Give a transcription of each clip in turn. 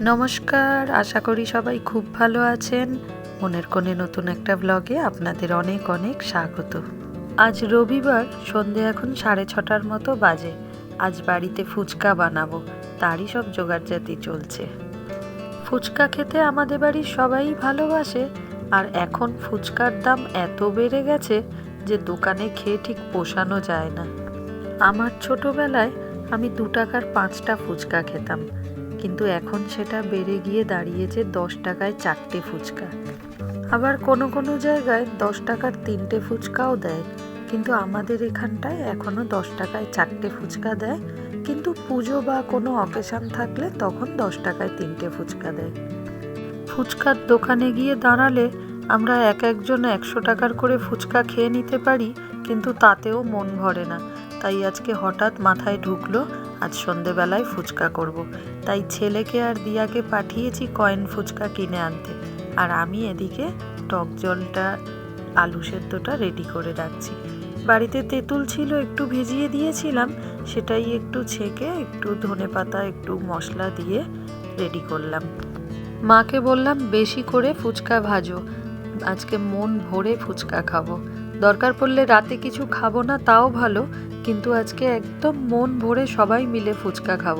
নমস্কার, আশা করি সবাই খুব ভালো আছেন। মনের কোণে নতুন একটা ব্লগে আপনাদের অনেক অনেক স্বাগত। আজ রবিবার, সন্ধে এখন সাড়ে ছটার মতো বাজে। আজ বাড়িতে ফুচকা বানাবো, তারই সব জোগাড়জাতি চলছে। ফুচকা খেতে আমাদের বাড়ির সবাই ভালোবাসে, আর এখন ফুচকার দাম এত বেড়ে গেছে যে দোকানে খেয়ে ঠিক পোষানো যায় না। আমার ছোটবেলায় আমি দু টাকার পাঁচটা ফুচকা খেতাম। কিন্তু এখন সেটা বেড়ে গিয়ে দাঁড়িয়েছে দশ টাকায় চারটে ফুচকা। আবার কোনো কোনো জায়গায় দশ টাকার তিনটে ফুচকাও দেয়। কিন্তু আমাদের এখানটায় এখনও দশ টাকায় চারটে ফুচকা দেয়। কিন্তু পুজো বা কোনো অকেশান থাকলে তখন দশ টাকায় তিনটে ফুচকা দেয়। ফুচকার দোকানে গিয়ে দাঁড়ালে আমরা এক একজন একশো টাকার করে ফুচকা খেয়ে নিতে পারি, কিন্তু তাতেও মন ভরে না। তাই আজকে হঠাৎ মাথায় ঢুকলো আজ সন্ধেবেলায় ফুচকা করব। তাই ছেলেকে আর দিয়াকে পাঠিয়েছি কয়েন ফুচকা কিনে আনতে। আর আমি এদিকে টক জলটা, আলু সেদ্ধটা রেডি করে রাখছি। বাড়িতে তেঁতুল ছিল একটু ভিজিয়ে দিয়েছিলাম, সেটাই একটু ছেঁকে, একটু ধনে পাতা, একটু মশলা দিয়ে রেডি করলাম। মাকে বললাম, বেশি করে ফুচকা ভাজো। আজকে মন ভরে ফুচকা খাব। দরকার পড়লে রাতে কিছু খাব না, তাও ভালো। কিন্তু আজকে একদম মন ভরে সবাই মিলে ফুচকা খাব।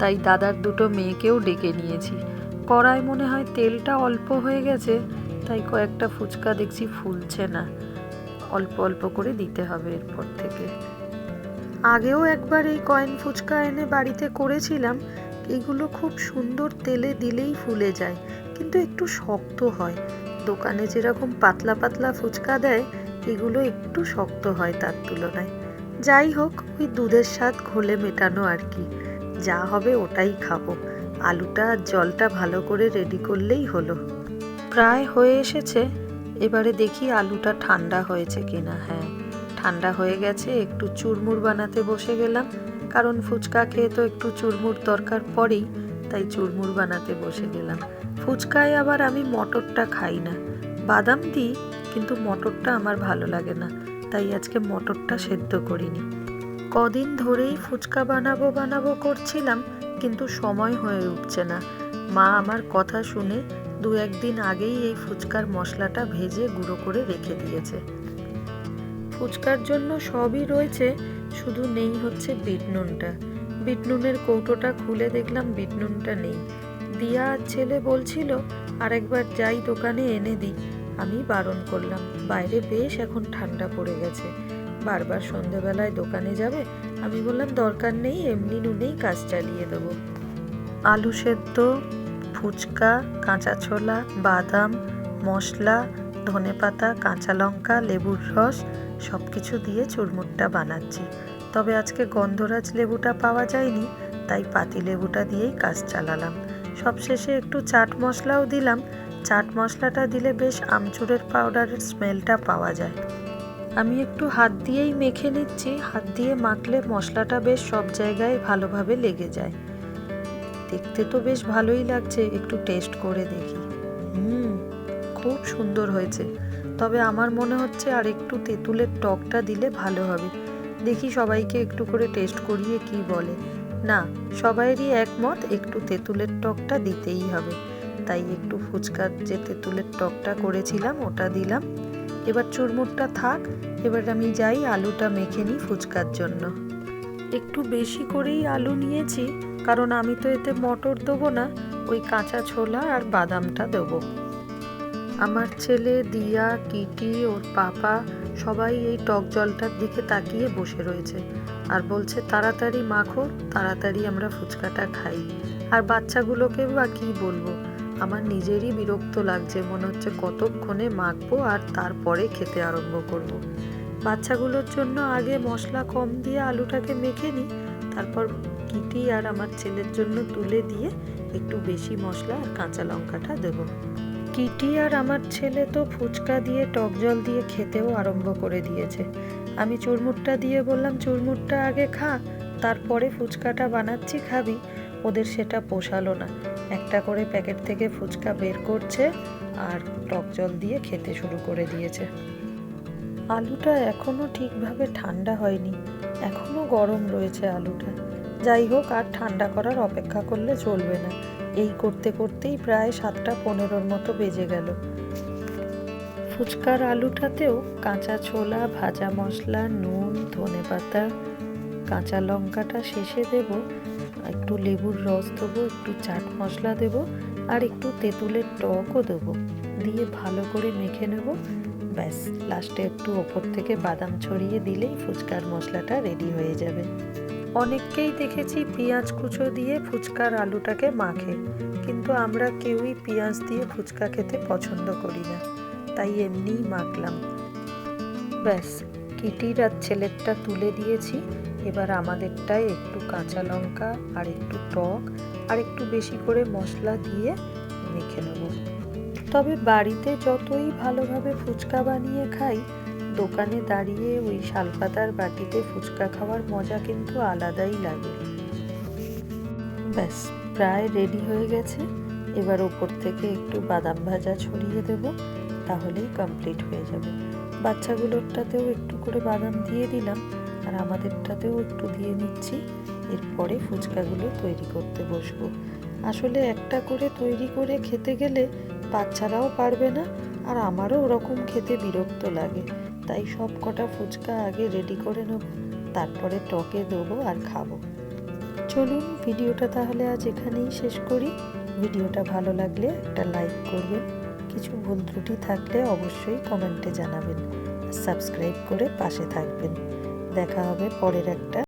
তাই দাদার দুটো মেয়েকেও ডেকে নিয়েছি। কড়াই মনে হয় তেলটা অল্প হয়ে গেছে, তাই কয়েকটা ফুচকা দেখছি ফুলছে না। অল্প অল্প করে দিতে হবে এরপর থেকে। আগেও একবার এই কয়েন ফুচকা এনে বাড়িতে করেছিলাম। এগুলো খুব সুন্দর তেলে দিলেই ফুলে যায়, কিন্তু একটু শক্ত হয়। দোকানে যেরকম পাতলা পাতলা ফুচকা দেয়, এগুলো একটু শক্ত হয় তার তুলনায়। যাই হোক, ওই দুধের স্বাদ ঘোলে মেটানো আর কি। যা হবে ওটাই খাব। আলুটা আর জলটা ভালো করে রেডি করলেই হলো। প্রায় হয়ে এসেছে। এবারে দেখি আলুটা ঠান্ডা হয়েছে কিনা। হ্যাঁ ঠান্ডা হয়ে গেছে। একটু চুরমুর বানাতে বসে গেলাম। কারণ ফুচকা খেয়ে তো একটু চুরমুর দরকার পড়েই, তাই চুরমুর বানাতে বসে গেলাম। ফুচকায় আবার আমি মটরটা খাই না। বাদাম দিই, কিন্তু মটরটা আমার ভালো লাগে না। তাই আজকে মটরটা সেদ্ধ করিনি। কদিন ধরেই ফুচকা বানাবো বানাবো করছিলাম, কিন্তু সময় হয়ে উঠছে না। মা আমার কথা শুনে দু একদিন আগেই এই ফুচকার মশলাটা ভেজে গুঁড়ো করে রেখে দিয়েছে। ফুচকার জন্য সবই রয়েছে, শুধু নেই হচ্ছে বিট নুনটা। বিট নুনের কৌটোটা খুলে দেখলাম বিট নুনটা নেই। দিয়া ছেলে বলছিল, আরেকবার যাই দোকানে এনে দিই। আমি বারণ করলাম। বাইরে বেশ এখন ঠান্ডা পড়ে গেছে। বারবার সন্ধেবেলায় দোকানে যাবে? আমি বললাম, দরকার নেই, এমনি নুনেই কাজ চালিয়ে দেবো। আলু সেদ্ধ, ফুচকা, কাঁচা ছোলা, বাদাম, মশলা ধনেপাতা কাঁচা লঙ্কা, লেবুর রস সব কিছু দিয়ে চুরমুটটা বানাচ্ছি। তবে আজকে গন্ধরাজ লেবুটা পাওয়া যায়নি, তাই পাতি লেবুটা দিয়েই কাজ চালালাম। সবশেষে একটু চাট মশলাও দিলাম চাট মশলাটা দিলে বেশ আমচুরের পাউডারের স্মেলটা পাওয়া যায়। আমি একটু হাত দিয়েই মেখে নিচ্ছি, হাত দিয়ে মাখলে মশলাটা বেশ সব জায়গায় ভালোভাবে লেগে যায়। দেখতে তো বেশ ভালোই লাগছে, একটু টেস্ট করে দেখি। হুম, খুব সুন্দর হয়েছে। তবে আমার মনে হচ্ছে আর একটু তেঁতুলের টকটা দিলে ভালো হবে। দেখি সবাইকে একটু করে টেস্ট করিয়ে কি বলে। না সবাইরই একমত, একটু তেঁতুলের টকটা দিতেই হবে। তাই একটু ফুচকার যে তেঁতুলের টকটা করেছিলাম, ওটা দিলাম। এবার চুরমুরটা থাক, এবার আমি যাই আলুটা মেখে নিই ফুচকার জন্য। একটু বেশি করেই আলু নিয়েছি, কারণ আমি তো এতে মটর দেবো না, ওই কাঁচা ছোলা আর বাদামটা দেবো। আমার ছেলে, দিয়া, কিটি, ওর পাপা সবাই এই টক জলটার দিকে তাকিয়ে বসে রয়েছে আর বলছে, তাড়াতাড়ি মাখো, তাড়াতাড়ি আমরা ফুচকাটা খাই। আর বাচ্চাগুলোকে বা কী বলব? আমার নিজেরই বিরক্ত লাগছে। মনে হচ্ছে কতক্ষণে মাখবো আর তারপরে খেতে আরম্ভ করব। বাচ্চাগুলোর জন্য আগে মশলা কম দিয়ে আলুটাকে মেখে নিই, তারপর কিটি আর আমার ছেলের জন্য তুলে দিয়ে একটু বেশি মশলা আর কাঁচা লঙ্কাটা দেবো। কিটি আর আমার ছেলে তো ফুচকা দিয়ে, টক জল দিয়ে খেতেও আরম্ভ করে দিয়েছে। আমি চুরমুটটা দিয়ে বললাম চুরমুটটা আগে খা, তারপরে ফুচকাটা বানাচ্ছি, খাবি। ওদের সেটা পোষালো না। একটা করে প্যাকেট থেকে ফুচকা বের করছে আর টক জল দিয়ে খেতে শুরু করে দিয়েছে। আলুটা এখনও ঠিকভাবে ঠান্ডা হয়নি। এখনও গরম রয়েছে আলুটা। যাই হোক, আর ঠান্ডা করার অপেক্ষা করলে চলবে না। এই করতে করতেই প্রায় সাতটা পনেরোর মতো বেজে গেল। ফুচকার আলুটাতেও কাঁচা ছোলা, ভাজা মশলা, নুন ধনে পাতা কাঁচা লঙ্কাটা শেষে দেব। একটু লেবুর রস দেবো, একটু চাট মশলা দেব, আর একটু তেঁতুলের টকও দেবো। দিয়ে ভালো করে মেখে নেব। ব্যাস, লাস্টে একটু ওপর থেকে বাদাম ছড়িয়ে দিলেই ফুচকার মশলাটা রেডি হয়ে যাবে। অনেককেই দেখেছি পেঁয়াজ কুচো দিয়ে ফুচকার আলুটাকে মাখে, কিন্তু আমরা কেউই পেঁয়াজ দিয়ে ফুচকা খেতে পছন্দ করি না, তাই এমনিই মাখলাম। ব্যাস, কিটির আর ছেলেরটা তুলে দিয়েছি। এবার আমাদেরটায় একটু কাঁচা লঙ্কা আর একটু টক আর একটু বেশি করে মশলা দিয়ে মেখে নেব। তবে বাড়িতে যতই ভালোভাবে ফুচকা বানিয়ে খাই, দোকানে দাঁড়িয়ে ওই শালপাতার বাটিতে ফুচকা খাওয়ার মজা কিন্তু আলাদাই লাগে। ব্যাস, প্রায় রেডি হয়ে গেছে। এবার ওপর থেকে একটু বাদাম ভাজা ছড়িয়ে দেব, তাহলেই কমপ্লিট হয়ে যাবে। বাচ্চাগুলোরটাতেও একটু করে বাদাম দিয়ে দিলাম। আর আমাদেরটাতেও একটু দিয়ে নিচ্ছি। এরপরে ফুচকাগুলো তৈরি করতে বসবো। আসলে একটা করে তৈরি করে খেতে গেলে বাচ্চারাও পারবে না, আর আমারও ওরকম খেতে বিরক্ত লাগে। তাই সব কটা ফুচকা আগে রেডি করে নেব, তারপরে টকে দেবো আর খাব। চলুন, ভিডিওটা তাহলে আজ এখানেই শেষ করি। ভিডিওটা ভালো লাগলে একটা লাইক করবেন। কিছু ভুল ত্রুটি থাকলে অবশ্যই কমেন্টে জানাবেন। সাবস্ক্রাইব করে পাশে থাকবেন। দেখা হবে পরের একটা।